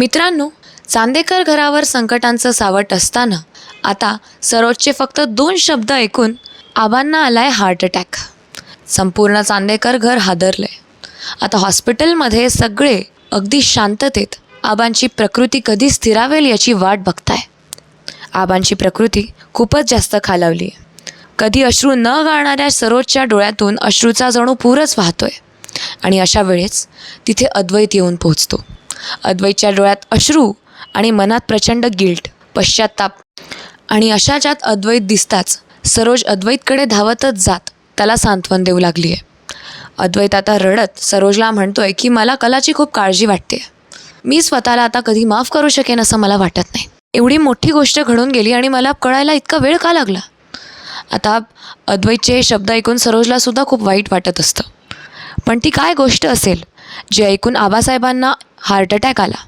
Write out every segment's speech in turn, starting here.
मित्रांनो चांदेकर घरावर संकटांचं सावट असताना आता सरोजचे फक्त दोन शब्द ऐकून आबांना आलाय हार्ट अटॅक संपूर्ण चांदेकर घर हादरलंय. आता हॉस्पिटलमध्ये सगळे अगदी शांततेत आबांची प्रकृती कधी स्थिरावेल याची वाट बघताय. आबांची प्रकृती खूपच जास्त खालावली आहे. कधी अश्रू न गाळणाऱ्या सरोजच्या डोळ्यातून अश्रूचा जणू पूरच वाहतोय आणि अशा वेळेस तिथे अद्वैत येऊन पोहोचतो. अद्वैतच्या डोळ्यात अश्रू आणि मनात प्रचंड गिल्ट पश्चाताप आणि अशा ज्यात अद्वैत दिसताच सरोज अद्वैतकडे धावतच जात त्याला सांत्वन देऊ लागली आहे अद्वैत आता रडत सरोजला म्हणतोय की मला कलाची खूप काळजी वाटते. मी स्वतःला आता कधी माफ करू शकेन असं मला वाटत नाही. एवढी मोठी गोष्ट घडून गेली आणि मला कळायला इतका वेळ का लागला? आता अद्वैतचे हे शब्द ऐकून सरोजला सुद्धा खूप वाईट वाटत असतं. पण ती काय गोष्ट असेल? जी ऐकून आबासाहेबांना हार्ट अटॅक आला.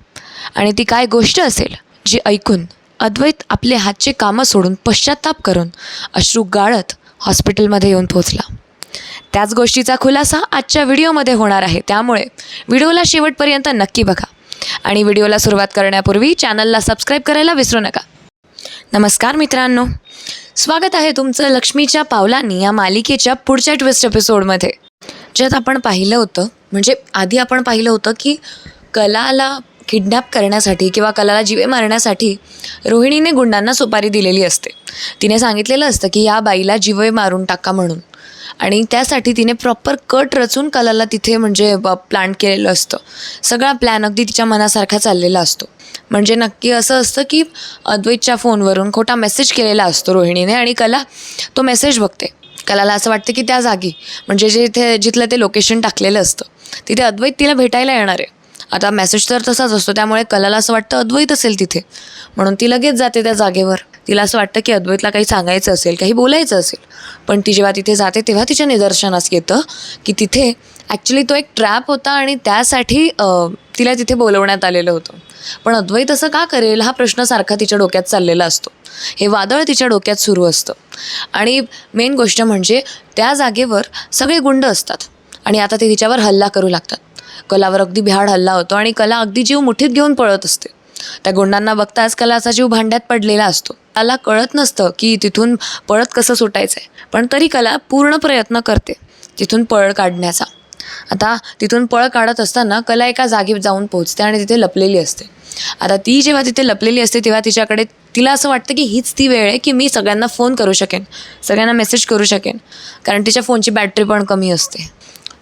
आणि ती काय गोष्ट असेल? जी ऐकून अद्वैत आपले हातचे कामं सोडून पश्चाताप करून अश्रू गाळत हॉस्पिटलमध्ये येऊन पोहोचला. त्याच गोष्टीचा खुलासा आजच्या व्हिडिओमध्ये होणार आहे. त्यामुळे व्हिडिओला शेवटपर्यंत नक्की बघा. आणि व्हिडिओला सुरुवात करण्यापूर्वी चॅनलला सबस्क्राईब करायला विसरू नका. नमस्कार मित्रांनो. स्वागत आहे तुमचं लक्ष्मीच्या पावलांनी या मालिकेच्या पुढच्या ट्विस्ट एपिसोडमध्ये ज्यात आपण पाहिलं होतं म्हणजे आधी आपण पाहिलं होतं की कलाला किडनॅप करण्यासाठी किंवा कलाला जीवे मारण्यासाठी रोहिणीने गुंडांना सुपारी दिलेली असते. तिने सांगितलेलं असतं की या बाईला जीवे मारून टाका म्हणून. आणि त्यासाठी तिने प्रॉपर कट रचून कलाला तिथे म्हणजे प्लॅन केलेलं असतं. सगळा प्लॅन अगदी तिच्या मनासारखा चाललेला असतो. म्हणजे नक्की असं असतं की अद्वैतच्या फोनवरून खोटा मेसेज केलेला असतो रोहिणीने आणि कला तो मेसेज बघते. कलाला असं वाटतं की त्या जागी म्हणजे जे इथे जिथलं ते लोकेशन टाकलेलं असतं तिथे अद्वैत तिला भेटायला येणार आहे. आता मेसेज तर तसाच असतो त्यामुळे कलाला असं वाटतं अद्वैत असेल तिथे. म्हणून ती लगेच जाते त्या जागेवर. तिला असं वाटतं की अद्वैतला काही सांगायचं असेल काही बोलायचं असेल. पण ती जेव्हा तिथे जाते तेव्हा तिच्या निदर्शनास येतं की तिथे ॲक्च्युली तो एक ट्रॅप होता आणि त्यासाठी तिला तिथे बोलवण्यात आलेलं होतं. पण अद्वैत असं का करेल? हा प्रश्न सारखा तिच्या डोक्यात चाललेला असतो. हे वादळ तिच्या डोक्यात सुरू असतं. आणि मेन गोष्ट म्हणजे त्या जागेवर सगळे गुंड असतात. आणि आता ते तिच्यावर हल्ला करू लागतात. कलावर अगदी भ्याड हल्ला होतो आणि कला अगदी जीव मुठीत घेऊन पळत असते. त्या गुंडांना बघताच कलाचा जीव भांड्यात पडलेला असतो. त्याला कळत नसतं की तिथून पळत कसं सुटायचं आहे पण तरी कला पूर्ण प्रयत्न करते. तिथून पळ काढण्याचा. आता तिथून पळ काढत असताना कला एका जागी जाऊन पोहोचते आणि तिथे लपलेली असते. आता ती जेव्हा तिथे लपलेली असते तेव्हा तिच्याकडे तिला असं वाटतं की हीच ती वेळ आहे की मी सगळ्यांना फोन करू शकेन सगळ्यांना मेसेज करू शकेन. कारण तिच्या फोनची बॅटरी पण कमी असते.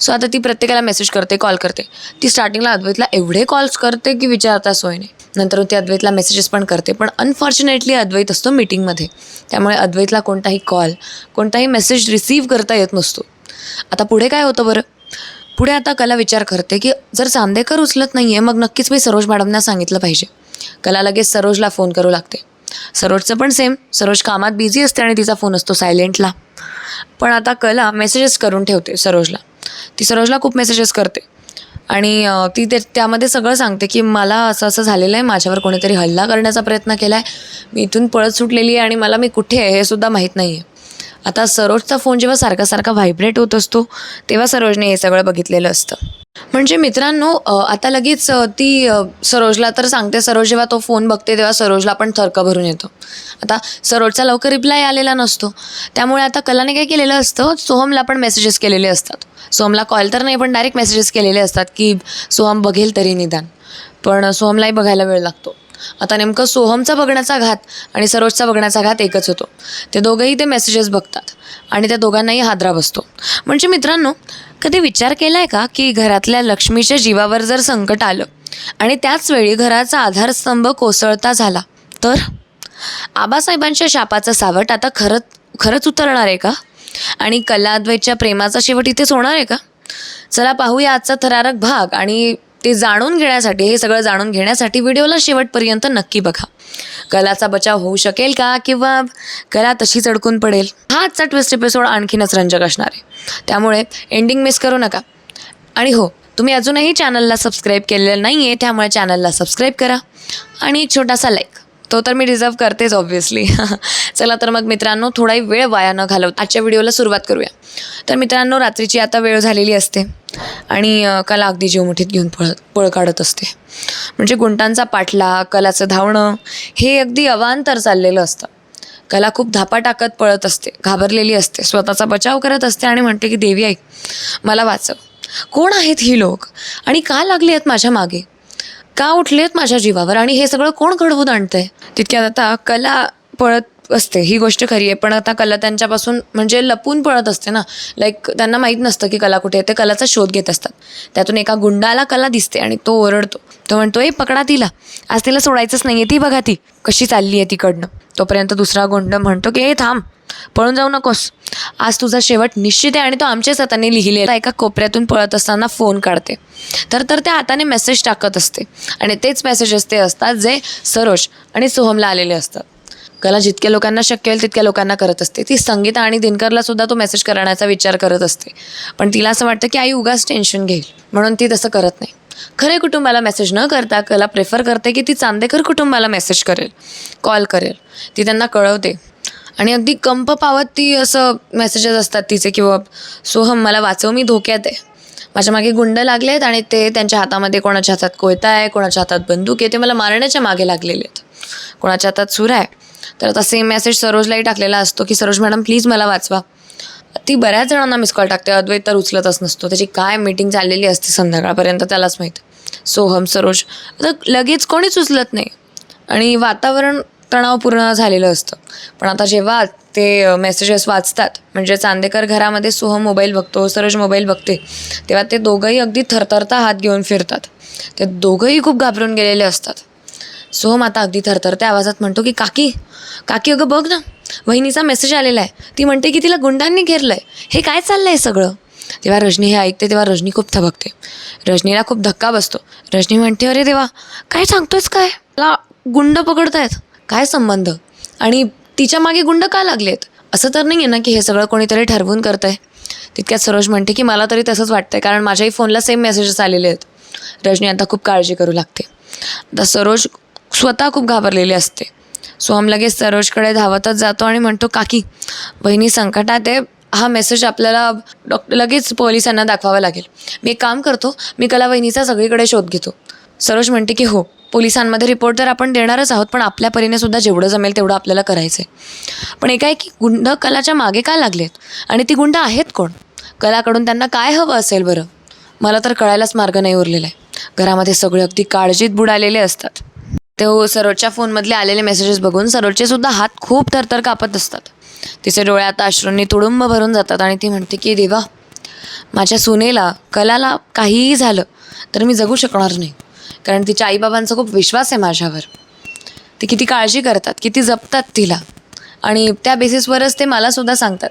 सो आता ती प्रत्येकाला मेसेज करते कॉल करते. ती स्टार्टिंगला अद्वैतला एवढे कॉल्स करते की विचारता सोय नाही. नंतर ती अद्वैतला मेसेजेस पण करते पण अनफॉर्च्युनेटली अद्वैत असतो मीटिंगमध्ये त्यामुळे अद्वैतला कोणताही कॉल कोणताही मेसेज रिसीव्ह करता येत नसतो. आता पुढे काय होतं बरं? पुढे आता कला विचार करते की जर चांदेकर उचलत नाही आहे मग नक्कीच मी सरोज मॅडमना सांगितलं पाहिजे. कला लगेच सरोजला फोन करू लागते. सरोजचं पण सेम सरोज कामात बिझी असते आणि तिचा फोन असतो सायलेंटला पण आता कला मेसेजेस करून ठेवते सरोजला. ती सरोजला खूप मेसेजेस करते. आणि ती ते त्यामध्ये सगळं सांगते की मला असं असं झालेलं आहे माझ्यावर कोणीतरी हल्ला करण्याचा प्रयत्न केला आहे मी इथून पळत सुटलेली आहे आणि मला मी कुठे आहे हे सुद्धा माहीत नाही आहे आता सरोजचा फोन जेव्हा सारखा सारखा व्हायब्रेट होत असतो तेव्हा सरोजने हे सगळं बघितलेलं असतं. म्हणजे मित्रांनो आता लगेच ती सरोजला तर सांगते सरोज जेव्हा तो फोन बघते तेव्हा सरोजला पण थरकं भरून येतो. आता सरोजचा लवकर रिप्लाय आलेला नसतो. त्यामुळे आता कलाने काय केलेलं असतं सोहमला पण मेसेजेस केलेले असतात. सोहमला कॉल तर नाही पण डायरेक्ट मेसेजेस केलेले असतात की सोहम बघेल तरी निदान. पण सोहमलाही बघायला वेळ लागतो. आता नेमकं सोहमचा बघण्याचा घात आणि सरोजचा बघण्याचा घात एकच होतो. ते दोघंही ते मेसेजेस बघतात आणि त्या दोघांनाही हादरा बसतो. म्हणजे मित्रांनो कधी विचार केला आहे का की घरातल्या लक्ष्मीच्या जीवावर जर संकट आलं आणि त्याच वेळी घराचा आधारस्तंभ कोसळता झाला तर? आबासाहेबांच्या शापाचं सावट आता खरंच खरंच उतरणार आहे का? आणि कलाद्वैतच्या प्रेमाचा शेवट इथेच होणार आहे का? चला पाहूया आजचा थरारक भाग आणि ते जाणून घेण्यासाठी हे सगळं जाणून घेण्यासाठी व्हिडिओला शेवटपर्यंत नक्की बघा. कलाचा बचाव होऊ शकेल का? किंवा कला तशीच अडकून पडेल? हा आजचा ट्विस्ट एपिसोड आणखीनच रंजक असणार आहे. त्यामुळे एंडिंग मिस करू नका. आणि हो तुम्ही अजूनही चॅनलला सबस्क्राईब केलेलं नाही आहे त्यामुळे चॅनलला सबस्क्राईब करा. आणि एक छोटासा लाईक तो तर मी डिझर्व करतेच ऑब्व्हियसली चला तर मग मित्रांनो थोडाही वेळ वाया न घालवत आजच्या व्हिडिओला सुरुवात करूया. तर मित्रांनो रात्रीची आता वेळ झालेली असते आणि कला अगदी जीवमुठीत घेऊन पळ पळ काढत असते. म्हणजे गुंटांचा पाठला कलाचं धावणं हे अगदी अवांतर चाललेलं असतं. कला खूप धापा टाकत पळत असते घाबरलेली असते स्वतःचा बचाव करत असते आणि म्हणते की देवी ऐक मला वाचव. कोण आहेत ही लोक? आणि का लागली आहेत माझ्या मागे? का उठले आहेत माझ्या जीवावर? आणि हे सगळं कोण घडवून आणतंय? तितक्यात आता कला पळत असते ही गोष्ट खरी आहे. पण आता कला त्यांच्यापासून म्हणजे लपून पळत असते ना. लाईक त्यांना माहीत नसतं की कला कुठे आहे. ते कलाचा शोध घेत असतात. त्यातून एका गुंडाला कला दिसते आणि तो ओरडतो. तो म्हणतो ए पकडा तिला. आज तिला सोडायचंच नाही आहे ती बघा ती. कशी चालली आहे तिकडनं. तोपर्यंत दुसरा गुंड म्हणतो की हे थांब पळून जाऊ नकोस. आज तुझा शेवट निश्चित आहे आणि तो आमच्याच हाताने लिहिलेला एका कोपऱ्यातून पळत असताना फोन काढते. तर तर त्या हाताने मेसेज टाकत असते. आणि तेच मेसेजेस ते असतात जे सरोज आणि सोहमला आलेले असतात. कला जितक्या लोकांना शक्य होईल तितक्या लोकांना करत असते. ती संगीता आणि दिनकरला सुद्धा तो मेसेज करण्याचा विचार करत असते. पण तिला असं वाटतं की आई उगाच टेन्शन घेईल. म्हणून ती तसं करत नाही. खरे कुटुंबाला मेसेज न करता कला प्रेफर करते की ती चांदेकर कुटुंबाला मेसेज करेल कॉल करेल. ती त्यांना कळवते. आणि अगदी कंप पावत ती असं मेसेजेस असतात तिचे की बाब सोहम मला वाचव मी धोक्यात आहे. माझ्या मागे गुंड लागले आहेत आणि ते त्यांच्या हातामध्ये कोणाच्या हातात कोयता आहे कोणाच्या हातात बंदूक आहे ते मला मारण्याच्या मागे लागलेले आहेत. कोणाच्या हातात सुरा आहे. तर आता सेम मेसेज सरोजलाही टाकलेला असतो की सरोज मॅडम प्लीज मला वाचवा. ती बऱ्याच जणांना मिस कॉल टाकते. अद्वैत तर उचलतच नसतो. त्याची काय मीटिंग चाललेली असते संध्याकाळपर्यंत त्यालाच माहीत. सोहम सरोज आता लगेच कोणीच उचलत नाही. आणि वातावरण तणावपूर्ण झालेलं असतं. पण आता जेव्हा ते मेसेजेस वाचतात म्हणजे चांदेकर घरामध्ये सोहम मोबाईल बघतो सरोज मोबाईल बघते तेव्हा ते दोघंही अगदी थरथरता हात घेऊन फिरतात. ते दोघंही खूप घाबरून गेलेले असतात. सोहम आता अगदी थरथरत्या आवाजात म्हणतो की काकी काकी अगं बघ ना वहिनीचा मेसेज आलेला आहे. ती म्हणते की तिला गुंडांनी घेरलं आहे हे काय चाललं आहे सगळं? तेव्हा रजनी हे ऐकते तेव्हा रजनी खूप थबकते. रजनीला खूप धक्का बसतो. रजनी म्हणते अरे देवा काय सांगतोयस काय? मला गुंड पकडतायत. काय संबंध? आणि तिच्यामागे गुंड का लागलेत? असं तर नाही आहे ना की हे सगळं कोणीतरी ठरवून करत आहे तितक्यात सरोज म्हणते की मला तरी तसंच वाटतं आहे कारण माझ्याही फोनला सेम मेसेजेस आलेले आहेत. रजनी आता खूप काळजी करू लागते. आता सरोज स्वतः खूप घाबरलेली असते. सोहम लगेच सरोजकडे धावतच जातो आणि म्हणतो काकी बहिणी संकटात आहे. हा मेसेज आपल्याला डॉक्टर लगेच पोलिसांना दाखवावा लागेल. मी एक काम करतो मी कला वहिनीचा सगळीकडे शोध घेतो. सरोज म्हणते की हो पोलिसांमध्ये रिपोर्ट तर आपण देणारच आहोत पण आपल्या परीने सुद्धा जेवढं जमेल तेवढं आपल्याला करायचं आहे पण एकाएकी गुंड कलाच्या मागे का लागलेत? आणि ती गुंड आहेत कोण? कलाकडून त्यांना काय हवं असेल बरं? मला तर कळायलाच मार्ग नाही उरलेला आहे. घरामध्ये सगळे अगदी काळजीत बुडालेले असतात. ते सरोजच्या फोनमधले आलेले मेसेजेस बघून सरोजचे सुद्धा हात खूप थरथर कापत असतात. तिचे डोळे आता अश्रूंनी तुडुंब भरून जातात आणि ती म्हणते की देवा माझ्या सुनेला कलाला काहीही झालं तर मी जगू शकणार नाही. कारण तिच्या आईबाबांचा खूप विश्वास आहे माझ्यावर. ते किती काळजी करतात किती जपतात तिला. आणि त्या बेसिसवरच ते मलासुद्धा सांगतात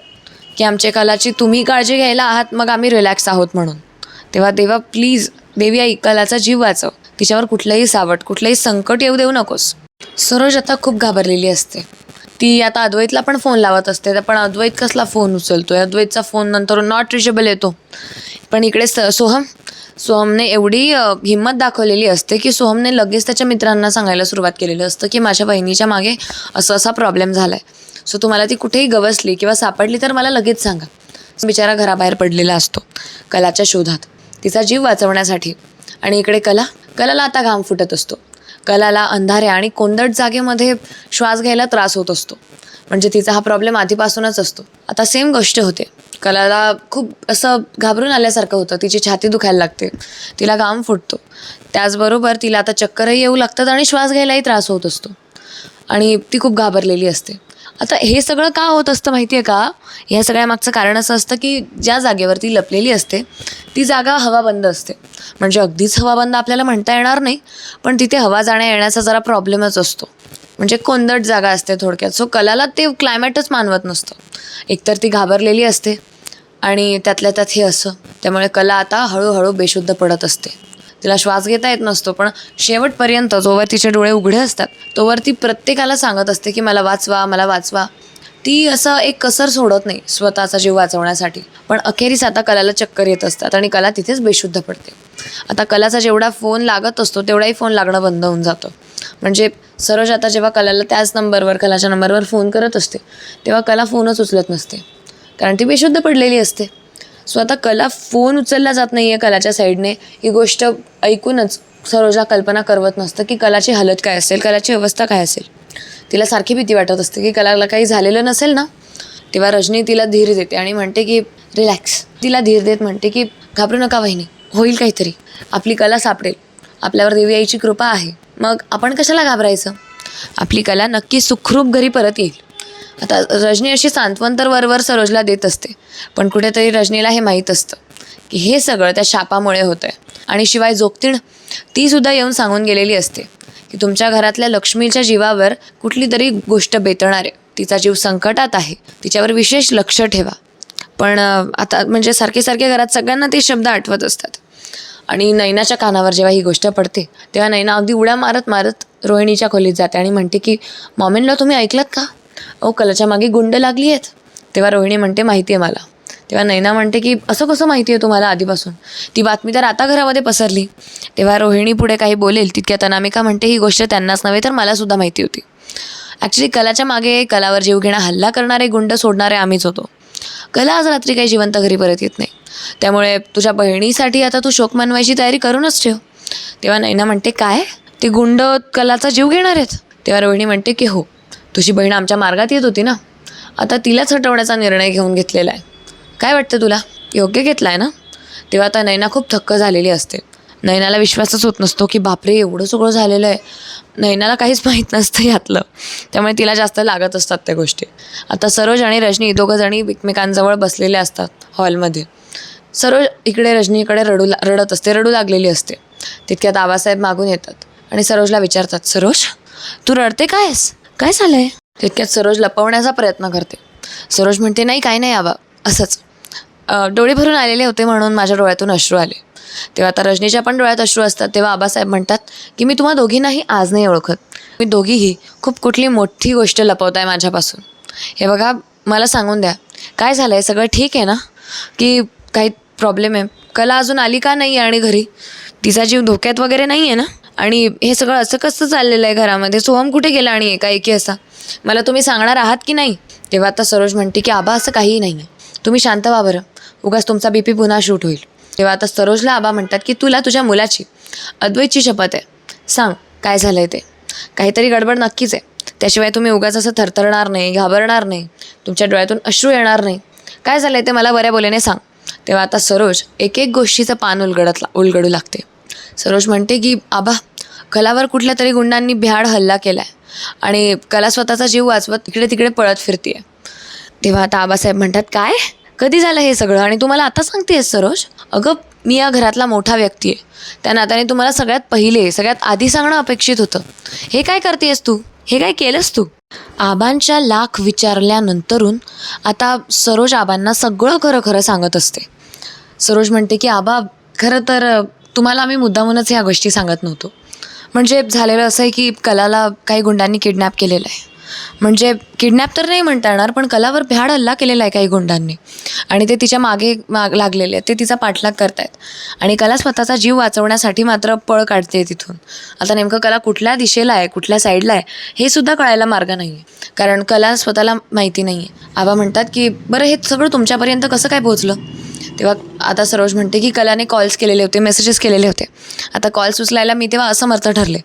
की आमच्या कलाची तुम्ही काळजी घ्यायला आहात मग आम्ही रिलॅक्स आहोत म्हणून. तेव्हा देवा प्लीज देवी आई कलाचा जीव वाचव. तिच्यावर कुठलंही सावट कुठलंही संकट येऊ देऊ नकोस. सरोज आता खूप घाबरलेली असते. ती आता अद्वैतला पण फोन लावत असते. पण अद्वैत कसला फोन उचलतोय? अद्वैतचा फोन नंतर नॉट रिचेबल येतो. पण इकडे स सोहम सोहमने एवढी हिंमत दाखवलेली असते की सोहमने लगेच त्याच्या मित्रांना सांगायला सुरुवात केलेली असतं की माझ्या बहिणीच्या मागे असं असा प्रॉब्लेम झाला आहे सो तुम्हाला ती कुठेही गवसली किंवा सापडली तर मला लगेच सांगा. बिचारा घराबाहेर पडलेला असतो कलाच्या शोधात. तिचा जीव वाचवण्यासाठी. आणि इकडे कला कलाला आता घाम फुटत असतो. कलाला अंधाऱ्या आणि कोंदट जागेमध्ये श्वास घ्यायला त्रास होत असतो. म्हणजे तिचा हा प्रॉब्लेम आधीपासूनच असतो. आता सेम गोष्ट होते. कलाला खूप असं घाबरून आल्यासारखं होतं. तिची छाती दुखायला लागते. तिला घाम फुटतो. त्याचबरोबर तिला आता चक्करही येऊ लागतात आणि श्वास घ्यायलाही त्रास होत असतो. आणि ती खूप घाबरलेली असते. आता हे सगळं का होत असतं माहिती आहे का? ह्या सगळ्या मागचं कारण असं असतं की ज्या जागेवर ती लपलेली असते ती जागा हवा बंद असते. म्हणजे अगदीच हवा बंद आपल्याला म्हणता येणार नाही पण तिथे हवा जाण्या येण्याचा जरा प्रॉब्लेमच असतो. म्हणजे कोंदट जागा असते थोडक्यात. सो कलाला ते क्लायमेटच मानवत नसतं. एकतर ती घाबरलेली असते आणि त्यातल्या त्यात हे असं. त्यामुळे कला आता हळूहळू बेशुद्ध पडत असते. तिला श्वास घेता येत नसतो पण शेवटपर्यंत जोवर तिचे डोळे उघडे असतात तोवर ती प्रत्येकाला सांगत असते की मला वाचवा मला वाचवा. ती असं एक कसर सोडत नाही स्वतःचा जीव वाचवण्यासाठी. पण अखेरीस आता कलाला चक्कर येत असतात आणि कला तिथेच बेशुद्ध पडते. आता कलाचा जेवढा फोन लागत असतो तेवढाही फोन लागणं बंद होऊन जातं. म्हणजे सरोज आता जेव्हा कलाला त्याच नंबरवर कलाच्या नंबरवर फोन करत असते तेव्हा कला फोनच उचलत नसते. कारण ती बेशुद्ध पडलेली असते. सो आता कला फोन उचलला जात नाही आहे कलाच्या साईडने. ही गोष्ट ऐकूनच सरोजा कल्पना करवत नसतं की कलाची हालत काय असेल कलाची अवस्था काय असेल. तिला सारखी भीती वाटत असते की कलाला काही झालेलं नसेल ना? तेव्हा रजनी तिला धीर देते आणि म्हणते की रिलॅक्स. तिला धीर देत म्हणते की घाबरू नका वहिनी होईल काहीतरी. आपली कला सापडेल. आपल्यावर देवी आईची कृपा आहे. मग आपण कशाला घाबरायचं? आपली कला नक्की सुखरूप घरी परत येईल. आता रजनी अशी सांत्वन तर वरवर सरोजला देत असते पण कुठेतरी रजनीला हे माहीत असतं की हे सगळं त्या शापामुळे होतं आहे आणि शिवाय जोगतीण ती सुद्धा येऊन सांगून गेलेली असते की तुमच्या घरातल्या लक्ष्मीच्या जीवावर कुठली तरी गोष्ट बेतणार आहे तिचा जीव संकटात आहे तिच्यावर विशेष लक्ष ठेवा. पण आता म्हणजे सारखे सारखे घरात सगळ्यांना ते शब्द आठवत असतात. आणि नैनाच्या कानावर जेव्हा ही गोष्ट पडते तेव्हा नैना अगदी उड्या मारत मारत रोहिणीच्या खोलीत जाते आणि म्हणते की मॉमेनला तुम्ही ऐकलात का? अहो कलाच्या मागे गुंड लागली आहेत? तेव्हा रोहिणी म्हणते माहिती आहे मला. तेव्हा नैना म्हणते की असं कसं माहिती आहे तुम्हाला आधीपासून? ती बातमी तर आता घरामध्ये पसरली. तेव्हा रोहिणी पुढे काही बोलेल तितक्यात अनामिका म्हणते ही गोष्ट त्यांनाच नव्हे तर मलासुद्धा माहिती होती. ॲक्च्युली कलाच्या मागे कलावर जीवघेणा हल्ला करणारे गुंड सोडणारे आम्हीच होतो. कला आज रात्री काही जिवंत घरी परत येत नाही. त्यामुळे तुझ्या बहिणीसाठी आता तू शोक मनवायची तयारी करूनच ठेव. तेव्हा नैना म्हणते काय? ते गुंड कलाचा जीव घेणार आहेत? तेव्हा रोहिणी म्हणते की हो. तुझी बहीण आमच्या मार्गात येत होती ना? आता तिलाच हटवण्याचा निर्णय घेऊन घेतलेला आहे. काय वाटतं तुला? योग्य घेतला आहे ना? तेव्हा आता नैना खूप थक्क झालेली असते. नैनाला विश्वासच होत नसतो की बापरे एवढं सगळं झालेलं आहे. नैनाला काहीच माहीत नसतं यातलं. त्यामुळे तिला जास्त लागत असतात त्या गोष्टी. आता सरोज आणि रजनी दोघं जणी एकमेकांजवळ बसलेले असतात हॉलमध्ये. सरोज इकडे रजनीकडे रडू ला- रडत असते रडू लागलेली असते. तितक्यात आबासाहेब मागून येतात आणि सरोजला विचारतात सरोज तू रडते काय आहेस काय झालंय? तितक्यात सरोज लपवण्याचा प्रयत्न करते. सरोज म्हणते नाही काय नाही आबा असंच. डोळे भरून आलेले होते म्हणून माझ्या डोळ्यातून अश्रू आले. तेव्हा आता रजनीच्या पण डोळ्यात अश्रू असतात. तेव्हा आबासाहेब म्हणतात की मी तुम्हा दोघींनाही आज नाही ओळखत. मी दोघीही खूप कुठली मोठी गोष्ट लपवताय माझ्यापासून. हे बघा मला सांगून द्या. काय झालं आहे सगळं ठीक आहे ना? की काही प्रॉब्लेम आहे? कला अजून आली का नाही आहे आणि घरी? तिचा जीव धोक्यात वगैरे नाही आहे ना? आणि हे सगळं असं कसं चाललेलं आहे घरामध्ये? सोहम कुठे गेला आणि एकाएकी असा? मला तुम्ही सांगणार आहात की नाही? तेव्हा आता सरोज म्हणते की आबा असं काहीही नाही आहे तुम्ही शांत व्हा बरं. उगाच तुमचा बी पी पुन्हा शूट होईल. तेव्हा आता सरोजला आबा म्हणतात की तुला तुझ्या मुलाची अद्वैतची शपथ आहे. सांग काय झालं आहे ते? काहीतरी गडबड नक्कीच आहे. त्याशिवाय तुम्ही उगाच असं थरथरणार नाही घाबरणार नाही. तुमच्या डोळ्यातून अश्रू येणार नाही. काय झालं आहे ते मला बऱ्या बोलीने सांग. तेव्हा आता सरोज एक एक गोष्टीचं पान उलगडत उलगडू लागते. सरोज म्हणते की आबा कलावर कुठल्या तरी गुंडांनी भ्याड हल्ला केला आहे आणि कला स्वतःचा जीव वाचवत इकडे तिकडे पळत फिरते तेव्हा आता आबासाहेब म्हणतात काय? कधी झालं हे सगळं? आणि तुम्हाला आता सांगतेस सरोज? अगं मी या घरातला मोठा व्यक्ती आहे त्या नात्याने तुम्हाला सगळ्यात पहिले सगळ्यात आधी सांगणं अपेक्षित होतं. हे काय करतेस तू? हे काय केलंस तू? आबांच्या लाख विचारल्यानंतरून आता सरोज आबांना सगळं खरं खरं सांगत असते. सरोज म्हणते की आबा खरं तर तुम्हाला आम्ही मुद्दामूनच ह्या गोष्टी सांगत नव्हतो. म्हणजे झालेलं असं आहे की कलाला काही गुंडांनी किडनॅप केलेलं आहे. म्हणजे किडनॅप तर नाही म्हणता येणार पण कलावर भ्याड हल्ला केलेला आहे काही गुंडांनी. आणि ते तिच्यामागे माग लागलेले आहेत ते तिचा पाठलाग करतायत. आणि कला स्वतःचा जीव वाचवण्यासाठी मात्र पळ काढते तिथून. आता नेमकं कला कुठल्या दिशेला आहे कुठल्या साईडला आहे हे सुद्धा कळायला मार्ग नाही आहे कारण कला स्वतःला माहिती नाही आहे आबा म्हणतात की बरं हे सगळं तुमच्यापर्यंत कसं काय पोहोचलं? तेव्हा आता सरोज म्हणते की कलाने कॉल्स केलेले होते मेसेजेस केलेले होते. आता कॉल्स उचलायला मी तेव्हा असमर्थ ठरले.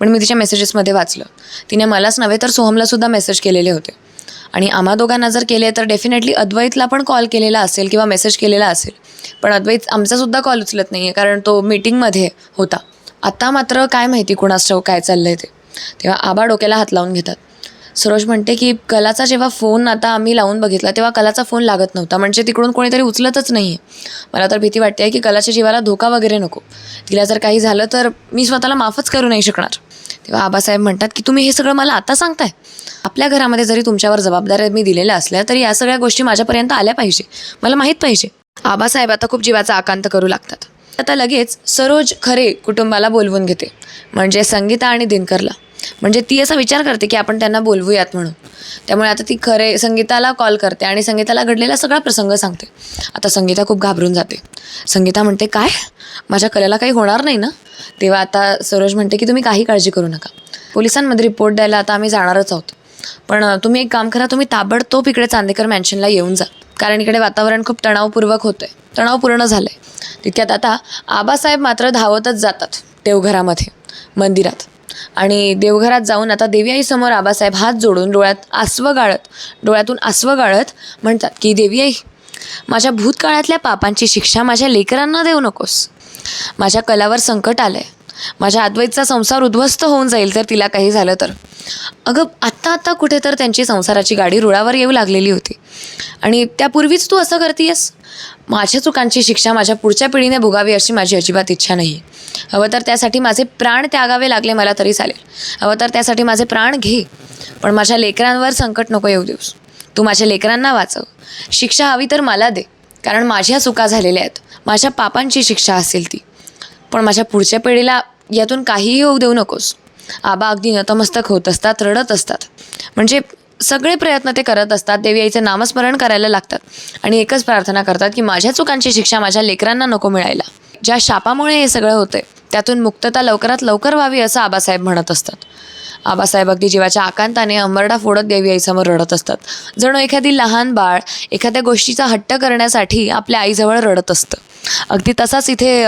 पण मी तिच्या मेसेजेसमध्ये वाचलं. तिने मलाच नव्हे तर सोहमलासुद्धा मेसेज केलेले होते. आणि आम्हा दोघांना जर केले तर डेफिनेटली अद्वैतला पण कॉल केलेला असेल किंवा मेसेज केलेला असेल. पण अद्वैत आमचासुद्धा कॉल उचलत नाही आहे कारण तो मीटिंगमध्ये होता. आत्ता मात्र काय माहिती कुणास ठाऊक काय चाललं आहे ते. तेव्हा आबा डोक्याला हात लावून घेतात. सरोज म्हणते की कलाचा जेव्हा फोन आता आम्ही लावून बघितला तेव्हा कलाचा फोन लागत नव्हता. म्हणजे तिकडून कोणीतरी उचलतच नाही आहे मला तर भीती वाटते की कलाच्या जीवाला धोका वगैरे नको. तिला जर काही झालं तर मी स्वतःला माफच करू नाही शकणार. तेव्हा आबासाहेब म्हणतात की तुम्ही हे सगळं मला आता सांगताय? आपल्या घरामध्ये जरी तुमच्यावर जबाबदाऱ्या मी दिलेल्या असल्या तरी या सगळ्या गोष्टी माझ्यापर्यंत आल्या पाहिजे. मला माहीत पाहिजे. आबासाहेब आता खूप जीवाचा आकांत करू लागतात. आता लगेच सरोज खरे कुटुंबाला बोलवून घेते. म्हणजे संगीता आणि दिनकरला. म्हणजे ती असा विचार करते की आपण त्यांना बोलवूयात म्हणून. त्यामुळे आता ती खरे संगीताला कॉल करते आणि संगीताला घडलेला सगळा प्रसंग सांगते. आता संगीता खूप घाबरून जाते. संगीता म्हणते काय? माझ्या कलेला काही होणार नाही ना? तेव्हा आता सरोज म्हणते की तुम्ही काही काळजी करू नका. पोलिसांमध्ये रिपोर्ट द्यायला आता आम्ही जाणारच आहोत. पण तुम्ही एक काम करा तुम्ही ताबडतोब इकडे चांदेकर मॅन्शनला येऊन जा. कारण इकडे वातावरण खूप तणावपूर्वक होतं आहे तणावपूर्ण झालं आहे तितक्यात आता आबासाहेब मात्र धावतच जातात. देवघरामध्ये मंदिरात. आणि देवघरात जाऊन आता देवी आई समोर आबासाहेब हात जोडून डोळ्यात आसवं गाळत डोळ्यातून आसवं गाळत म्हणतात की देवी आई माझ्या भूतकाळातल्या पापांची शिक्षा माझ्या लेकरांना देऊ नकोस. माझ्या कलावर संकट आलंय. माझ्या अद्वैतचा संसार उद्ध्वस्त होऊन जाईल तर तिला काही झालं तर. अगं आत्ता आत्ता कुठे तर त्यांची संसाराची गाडी रुळावर येऊ लागलेली होती. आणि त्यापूर्वीच तू असं करतीयस? माझ्या चुकांची शिक्षा माझ्या पुढच्या पिढीने भोगावी अशी माझी अजिबात इच्छा नाही आहे हवं तर त्यासाठी माझे प्राण त्यागावे लागले मला तरी चालेल. हवं तर त्यासाठी माझे प्राण घे. पण माझ्या लेकरांवर संकट नको येऊ देऊस. तू माझ्या लेकरांना वाचव. शिक्षा हवी तर मला दे. कारण माझ्या चुका झालेल्या आहेत. माझ्या पापांची शिक्षा असेल ती. पण माझ्या पुढच्या पिढीला यातून काहीही होऊ देऊ नकोस. आबा अगदी नतमस्तक होत असतात रडत असतात. म्हणजे सगळे प्रयत्न ते करत असतात. देवी आईचं नामस्मरण करायला लागतात. आणि एकच प्रार्थना करतात की माझ्या चुकांची शिक्षा माझ्या लेकरांना नको मिळायला. ज्या शापामुळे हे सगळं होतंय त्यातून मुक्तता लवकरात लवकर व्हावी असं आबासाहेब म्हणत असतात. आबासाहेब अगदी जीवाच्या आकांताने अंबरडा फोडत देवी आईसमोर रडत असतात. जणू एखादी लहान बाळ एखाद्या गोष्टीचा हट्ट करण्यासाठी आपल्या आईजवळ रडत असतं. अगदी तसाच इथे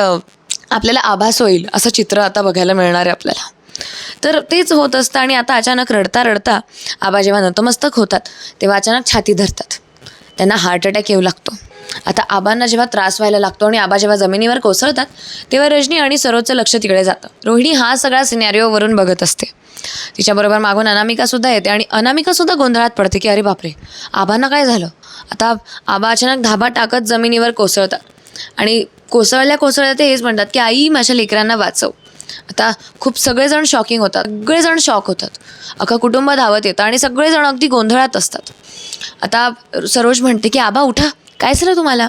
आपल्याला आभास होईल असं चित्र आता बघायला मिळणार आहे आपल्याला. तर तेच होत असतं आणि आता अचानक रडता रडता आबा जेव्हा नतमस्तक होतात तेव्हा अचानक छाती धरतात. त्यांना हार्ट अटॅक येऊ लागतो. आता आबांना जेव्हा त्रास व्हायला लागतो आणि आबा जेव्हा जमिनीवर कोसळतात तेव्हा रजनी आणि सरोजचं लक्ष तिकडे जातं. रोहिणी हा सगळा सिनॅरिओवरून बघत असते. तिच्याबरोबर मागून अनामिकासुद्धा येते आणि अनामिकासुद्धा गोंधळात पडते की अरे बापरे आबांना काय झालं? आता आबा अचानक धाबा टाकत जमिनीवर कोसळतात. आणि कोसळल्या कोसळल्या ते हेच म्हणतात की आई माझ्या लेकरांना वाचव. आता खूप सगळेजण शॉकिंग होतात सगळेजण शॉक होतात. अख्खं कुटुंब धावत येतं आणि सगळेजण अगदी गोंधळात असतात. आता सरोज म्हणते की आबा उठा. काय झालं तुम्हाला?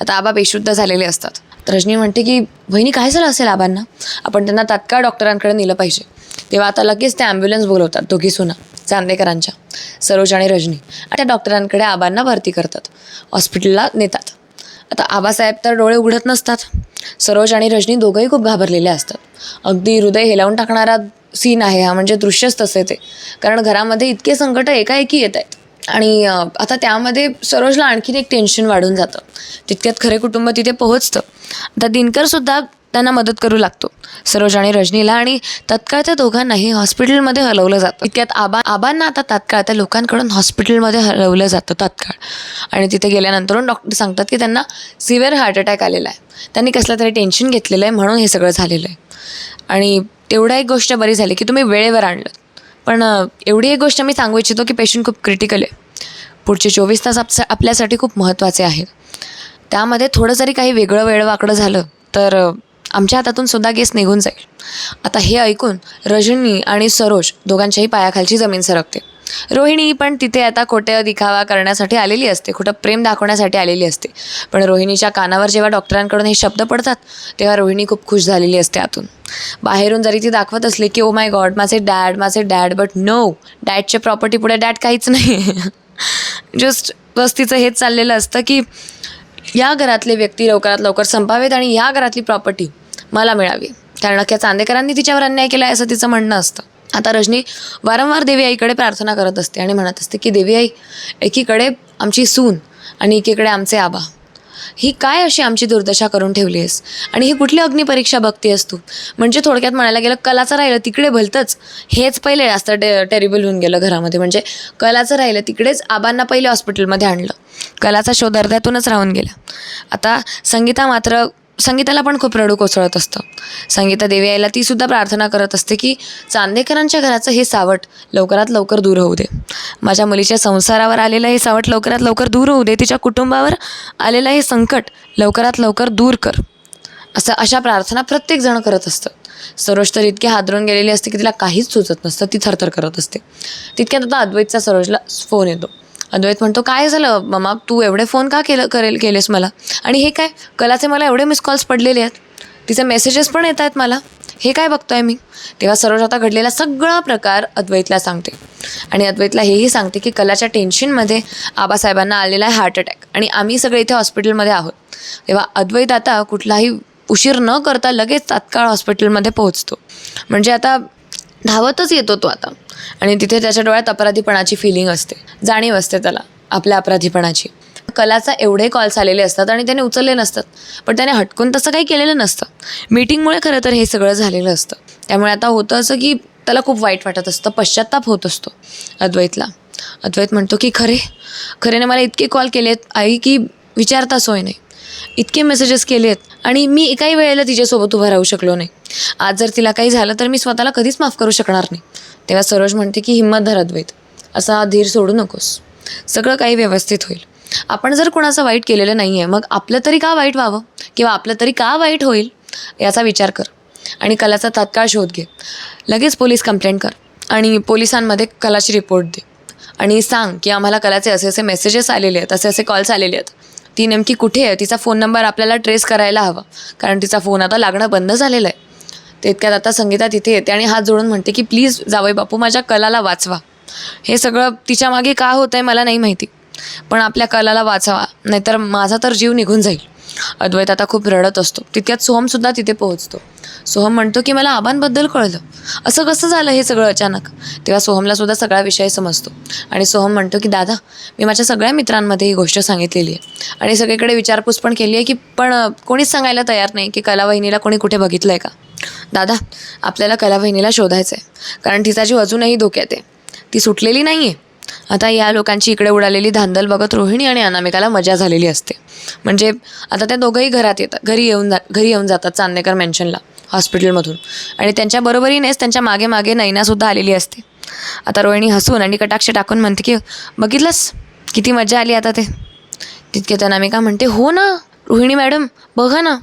आता आबा बेशुद्ध झालेले असतात. रजनी म्हणते की बहिणी काय झालं असेल आबांना? आपण त्यांना तात्काळ डॉक्टरांकडे नेलं पाहिजे. तेव्हा आता लगेच ते ॲम्ब्युलन्स बोलवतात दोघी सुना चांदेकरांच्या सरोज आणि रजनी. आणि त्या डॉक्टरांकडे आबांना भरती करतात. हॉस्पिटलला नेतात. आता आबासाहेब तर डोळे उघडत नसतात. सरोज आणि रजनी दोघंही खूप घाबरलेले असतात. अगदी हृदय हेलावून टाकणारा सीन आहे हा म्हणजे दृश्यच तसे ते. कारण घरामध्ये इतके संकट एकाएकी येत आहेत. आणि आता त्यामध्ये सरोजला आणखीन एक टेन्शन वाढून जातं. तितक्यात खरे कुटुंब तिथे पोहोचतं. आता दिनकरसुद्धा त्यांना मदत करू लागतो. सरोज आणि रजनीला आणि तत्काळ त्या दोघांनाही हॉस्पिटलमध्ये हलवलं जातं. इतक्यात आबा आबांना आता तात्काळ त्या लोकांकडून हॉस्पिटलमध्ये हलवलं जातं तात्काळ. आणि तिथे गेल्यानंतर डॉक्टर सांगतात की त्यांना सिव्हिअर हार्ट अटॅक आलेला आहे. त्यांनी कसलं तरी टेन्शन घेतलेलं आहे म्हणून हे सगळं झालेलं आहे. आणि तेवढा एक गोष्ट बरी झाली की तुम्ही वेळेवर आणलं. पण एवढी एक गोष्ट मी सांगू इच्छितो की पेशंट खूप क्रिटिकल आहे. पुढचे चोवीस तास आप आपल्यासाठी खूप महत्त्वाचे आहेत त्यामध्ये थोडं जरी काही वेगळं वेळ वाकडं झालं तर आमच्या हातातून सुद्धा केस निघून जाईल. आता हे ऐकून रजनी आणि सरोज दोघांच्याही पायाखालची जमीन सरकते. रोहिणी पण तिथे आता खोटे दिखावा करण्यासाठी आलेली असते. खोटं प्रेम दाखवण्यासाठी आलेली असते. पण रोहिणीच्या कानावर जेव्हा डॉक्टरांकडून हे शब्द पडतात तेव्हा रोहिणी खूप खुश झालेली असते आतून. बाहेरून जरी ती दाखवत असली की ओ माय गॉड माझे डॅड माझे डॅड बट नो डॅडच्या प्रॉपर्टी पुढे डॅड काहीच नाही जस्ट वस्तीचं हेच चाललेलं असतं की या घरातले व्यक्ती लवकरात लवकर संपावेत आणि या घरातली प्रॉपर्टी मला मिळावी. कारण अख्ख्या चांदेकरांनी तिच्यावर अन्याय केला आहे असं तिचं म्हणणं असतं. आता रजनी वारंवार देवी आईकडे प्रार्थना करत असते आणि म्हणत असते की देवी आई एकीकडे आमची सून आणि एकीकडे आमचे आबा. ही काय अशी आमची दुर्दशा करून ठेवली आहेस? आणि ही कुठली अग्निपरीक्षा बघतेस तू? म्हणजे थोडक्यात म्हणायला गेलं कलाचं राहिलं तिकडे भलतंच. हेच पहिले जास्त टे टेरिबल होऊन गेलं घरामध्ये. म्हणजे कलाचं राहिलं तिकडेच आबांना पहिले हॉस्पिटलमध्ये आणलं. कलाचा शोध अर्ध्यातूनच राहून गेला. आता संगीता मात्र संगीताला पण खूप रडू कोसळत असतं. संगीता देवी आईला ती सुद्धा प्रार्थना करत असते की चांदेकरांच्या घराचं हे सावट लवकरात लवकर दूर होऊ दे. माझ्या मुलीच्या संसारावर आलेलं हे सावट लवकरात लवकर दूर होऊ दे. तिच्या कुटुंबावर आलेलं हे संकट लवकरात लवकर दूर कर. असं अशा प्रार्थना प्रत्येकजण करत असतं. सरोज तर इतकी हादरून गेलेली असते की तिला काहीच सुचत नसतं. ती थरथर करत असते. तितक्यात आता अद्वैतचा सरोजला फोन येतो. अद्वैत म्हणतो काय झालं? मामा तू एवढे फोन का केलं करेल केलेस मला? आणि हे काय? कलाचे मला एवढे मिस कॉल्स पडलेले आहेत. तिचे मेसेजेस पण येत आहेत मला. हे काय बघतोय मी? तेव्हा सरोज आता घडलेला सगळा प्रकार अद्वैतला सांगते. आणि अद्वैतला हेही सांगते की कलाच्या टेन्शनमध्ये आबासाहेबांना आलेला आहे हार्ट अटॅक आणि आम्ही सगळे इथे हॉस्पिटलमध्ये आहोत. तेव्हा अद्वैत आता कुठलाही उशीर न करता लगेच तात्काळ हॉस्पिटलमध्ये पोहोचतो. म्हणजे आता धावतच येतो तो आता. आणि तिथे त्याच्या डोळ्यात अपराधीपणाची फिलिंग असते. जाणीव असते त्याला आपल्या अपराधीपणाची. कलाचा एवढे कॉल्स आलेले असतात आणि त्याने उचलले नसतात. पण त्याने हटकून तसं काही केलेलं नसतं. मीटिंगमुळे खरं तर हे सगळं झालेलं असतं. त्यामुळे आता होतं असं की त्याला खूप वाईट वाटत असतं पश्चाताप होत असतो अद्वैतला. अद्वैत म्हणतो की खरे खरेने मला इतके कॉल केले आहेत आई की विचारता सोय नाही. इतके मेसेजेस केले आहेत आणि मी एकाही वेळेला तिच्यासोबत उभं राहू शकलो नाही. आज जर तिला काही झालं तर मी स्वतःला कधीच माफ करू शकणार नाही. तेव्हा सरोज म्हणते की हिंमत धर असा धीर सोडू नकोस. सगळं काही व्यवस्थित होईल. आपण जर कोणाचं वाईट केलेलं नाही आहे मग आपलं तरी का वाईट व्हावं? किंवा आपलं तरी का वाईट होईल? याचा विचार कर. आणि कलाचा तात्काळ शोध घे. लगेच पोलीस कंप्लेंट कर. आणि पोलिसांमध्ये कलाची रिपोर्ट दे. आणि सांग की आम्हाला कलाचे असे असे मेसेजेस आलेले आहेत असे असे कॉल्स आलेले आहेत. ती नेमकी कुठे आहे? तिचा फोन नंबर आपल्याला ट्रेस करायला हवा. कारण तिचा फोन आता लागणं बंद झालेलं आहे. तर इतक्यात आता संगीता तिथे येते आणि हात जोडून म्हणते की प्लीज जावई बापू माझ्या कलाला वाचवा. हे सगळं तिच्यामागे का होतं आहे मला नाही माहिती पण आपल्या कलाला वाचवा नाहीतर माझा तर जीव निघून जाईल. अद्वैत आता खूप रडत असतो. तितक्यात सोहमसुद्धा तिथे पोहोचतो. सोहम म्हणतो की मला आबांबद्दल कळलं. असं कसं झालं हे सगळं अचानक? तेव्हा सोहमला सुद्धा सगळा विषय समजतो. आणि सोहम म्हणतो की दादा मी माझ्या सगळ्या मित्रांमध्ये ही गोष्ट सांगितलेली आहे. आणि सगळीकडे विचारपूस पण केली आहे की पण कोणीच सांगायला तयार नाही की कलावाहिनीला कोणी कुठे बघितलं आहे का? दादा आपल्याला कला वहिनीला शोधायचं आहे कारण तिचा जीव अजूनही धोक्यात आहे. ती सुटलेली नाही आहे आता या लोकांची इकडे उडालेली धांदल बघत रोहिणी आणि अनामिकाला मजा झालेली असते. म्हणजे आता त्या दोघंही घरात येतात. घरी येऊन जा घरी येऊन जातात चांदेकर मेन्शनला हॉस्पिटलमधून आणि त्यांच्या बरोबरीनेच त्यांच्या मागे मागे नैनासुद्धा आलेली असते. आता रोहिणी हसून आणि कटाक्ष टाकून म्हणते की बघितलंस? किती मजा आली आता ते. तितके अनामिका म्हणते हो ना रोहिणी मॅडम बघा ना.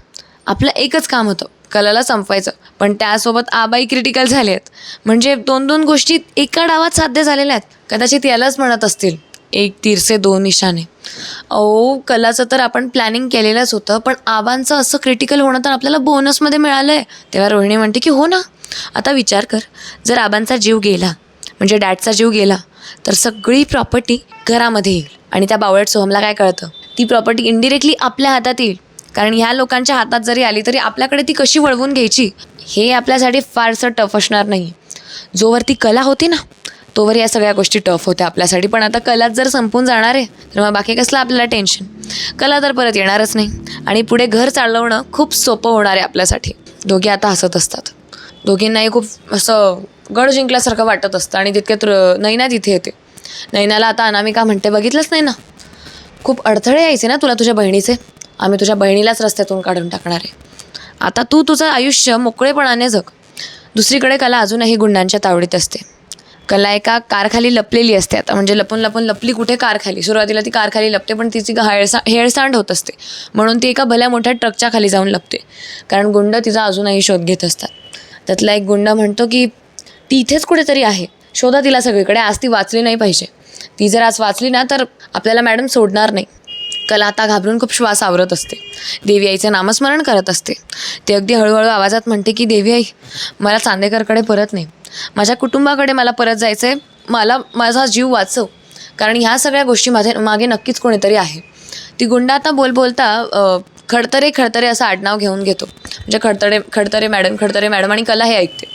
आपलं एकच काम होतं. कलाला संपवायचं. पण त्यासोबत आबाई क्रिटिकल झाले आहेत. म्हणजे दोन दोन गोष्टी एका डावात साध्य झालेल्या आहेत. कदाचित यालाच म्हणत असतील. एक तीरसे दोन निशाने अहो कलाचं तर आपण प्लॅनिंग केलेलंच होतं पण आबांचं असं क्रिटिकल होणं तर आपल्याला बोनसमध्ये मिळालं आहे तेव्हा रोहिणी म्हणते की हो ना. आता विचार कर. जर आबांचा जीव गेला म्हणजे डॅडचा जीव गेला तर सगळी प्रॉपर्टी घरामध्ये येईल. आणि त्या बावळट सोहमला काय कळतं? ती प्रॉपर्टी इनडिरेक्टली आपल्या हातात येईल. कारण ह्या लोकांच्या हातात जरी आली तरी आपल्याकडे ती कशी वळवून घ्यायची हे आपल्यासाठी फारसं टफ असणार नाही. जोवर ती कला होती ना तोवर या सगळ्या गोष्टी टफ होत्या आपल्यासाठी. पण आता कलाच जर संपून जाणार आहे तर मग बाकी कसलं आपल्याला टेन्शन कला तर परत येणारच नाही. आणि पुढे घर चालवणं खूप सोपं होणार आहे आपल्यासाठी. दोघे आता हसत असतात. दोघींनाही खूप असं गड जिंकल्यासारखं वाटत असतं आणि तितक्यात नैना तिथे येते. नैनाला आता अनामिका म्हणते बघितलंच नाही ना? खूप अडथळे यायचे ना तुला तुझ्या बहिणीचे? आम्ही तुझ्या बहिणीलाच रस्त्यातून काढून टाकणार आहे. आता तू तुझं आयुष्य मोकळेपणाने जग. दुसरीकडे कला अजूनही गुंडांच्या तावडीत असते. कला एका कारखाली लपलेली असते आता. म्हणजे लपून लपून लपली कुठे कारखाली. सुरुवातीला ती कारखाली लपते पण तिची हेळसा हेळसांड होत असते. म्हणून ती एका भल्या मोठ्या ट्रकच्या खाली जाऊन लपते. कारण गुंड तिचा अजूनही शोध घेत असतात. त्यातला एक गुंड म्हणतो की ती इथेच कुठेतरी आहे. शोधा तिला सगळीकडे. आज ती वाचली नाही पाहिजे. ती जर आज वाचली ना तर आपल्याला मॅडम सोडणार नाही. कला आता घाबरून खूप श्वास आवरत असते. देवी आईचं नामस्मरण करत असते. ते अगदी हळूहळू आवाजात म्हणते की देवी आई मला चांदेकरकडे परत नाही. माझ्या कुटुंबाकडे मला परत जायचं आहे मला माझा जीव वाचव. कारण ह्या सगळ्या गोष्टी माझ्या मागे नक्कीच कोणीतरी आहे. ती गुंड आता बोल बोलता खडतरे खडतरे असं आडनाव घेऊन घेतो. म्हणजे खडतरे खडतरे मॅडम खडतरे मॅडम आणि कला हे ऐकते.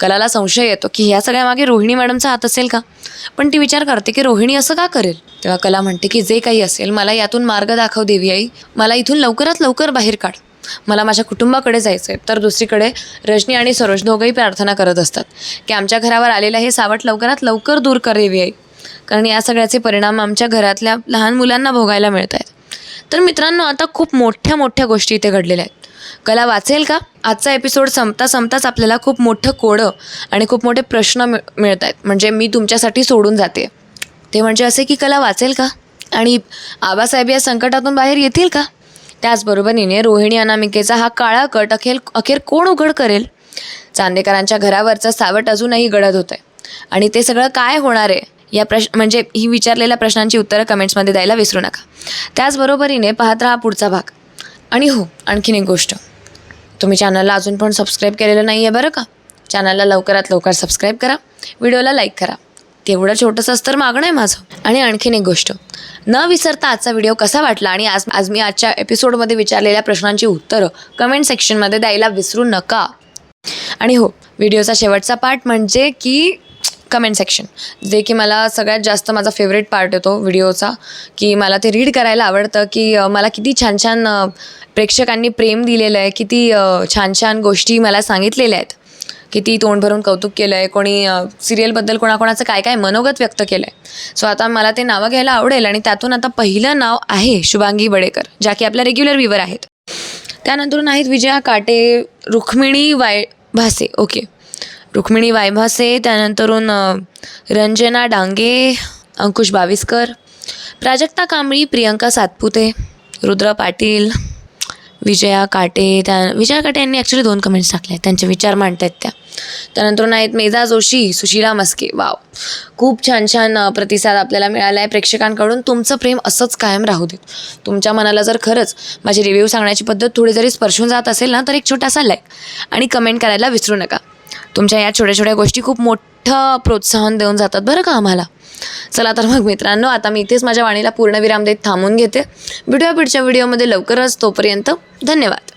कलाला संशय येतो की ह्या सगळ्यामागे रोहिणी मॅडमचा हात असेल का? पण ती विचार करते की रोहिणी असं का करेल? तेव्हा कला म्हणते की जे काही असेल मला यातून मार्ग दाखव देवी आई. मला इथून लवकरात लवकर बाहेर काढ. मला माझ्या कुटुंबाकडे जायचं आहे तर दुसरीकडे रजनी आणि सरोज दोघंही प्रार्थना करत असतात की आमच्या घरावर आलेलं हे सावट लवकरात लवकर दूर कर देवी आई. कारण या सगळ्याचे परिणाम आमच्या घरातल्या लहान मुलांना भोगायला मिळत आहेत तर मित्रांनो आता खूप मोठ्या मोठ्या गोष्टी इथे घडलेल्या आहेत. कला वाचेल का? आजचा एपिसोड संपता संपताच आपल्याला खूप मोठं कोडं आणि खूप मोठे प्रश्न मिळ मिळत आहेत म्हणजे मी तुमच्यासाठी सोडून जाते. ते म्हणजे असे की कला वाचेल का? आणि आबासाहेब या संकटातून बाहेर येतील का? त्याचबरोबरीने रोहिणी अनामिकेचा हा काळा कट अखेर अखेर कोण उघड करेल? चांदेकरांच्या घरावरचं सावट अजूनही गडद होत आहे आणि ते सगळं काय होणार आहे? या प्रश्न म्हणजे ही विचारलेल्या प्रश्नांची उत्तरं कमेंट्समध्ये द्यायला विसरू नका. त्याचबरोबरीने पाहत राहा पुढचा भाग. आणि हो आणखीन एक गोष्ट. तुम्ही चॅनलला अजून पण सबस्क्राईब केलेलं नाही आहे बरं का? चॅनलला लवकरात लवकर सबस्क्राईब करा. व्हिडिओला लाईक करा. तेवढं छोटंसं तर मागणं आहे माझं. आणि आणखीन एक गोष्ट. न विसरता आजचा व्हिडिओ कसा वाटला आणि आज आज मी आजच्या एपिसोडमध्ये विचारलेल्या प्रश्नांची उत्तरं कमेंट सेक्शनमध्ये द्यायला विसरू नका. आणि हो व्हिडिओचा शेवटचा पार्ट म्हणजे की कमेंट सेक्शन जे की मला सगळ्यात जास्त माझा फेवरेट पार्ट येतो व्हिडिओचा की मला ते रीड करायला आवडतं की मला किती छान छान प्रेक्षकांनी प्रेम दिलेलं आहे किती छान छान गोष्टी मला सांगितलेल्या आहेत. किती तोंड भरून कौतुक केलं आहे कोणी सिरियलबद्दल कोणाकोणाचं काय काय मनोगत व्यक्त केलं आहे सो आता मला ते नावं घ्यायला आवडेल आणि त्यातून आता पहिलं नाव आहे शुभांगी बडेकर ज्या की आपल्या रेग्युलर व्हिवर आहेत. त्यानंतरून आहेत विजया काटे रुक्मिणी वाय भासे ओके रुक्मिणी वायभासे त्यानंतरून रंजना डांगे अंकुश बाविस्कर प्राजक्ता कांबळी प्रियंका सातपुते रुद्र पाटील विजया काटे त्या विजया काटे यांनी ॲक्च्युली दोन कमेंट्स टाकले आहेत. त्यांचे विचार मांडत आहेत त्या. त्यानंतर आहेत मेधा जोशी सुशीला मस्के. वाव खूप छान छान प्रतिसाद आपल्याला मिळाला आहे प्रेक्षकांकडून. तुमचं प्रेम असंच कायम राहू देत. तुमच्या मनाला जर खरंच माझी रिव्ह्यू सांगण्याची पद्धत थोडी जरी स्पर्शून जात असेल ना तर एक छोटासा लाईक आणि कमेंट करायला विसरू नका. तुमच्या या छोट्या छोट्या गोष्टी खूप मोठं प्रोत्साहन देऊन जातात बरं का आम्हाला. चला तर मग मित्रांनो आता मी इथेच माझ्या वाणीला पूर्णविराम देत थांबून घेते. भेटूया पुढच्या व्हिडिओमध्ये लवकरच तोपर्यंत. धन्यवाद.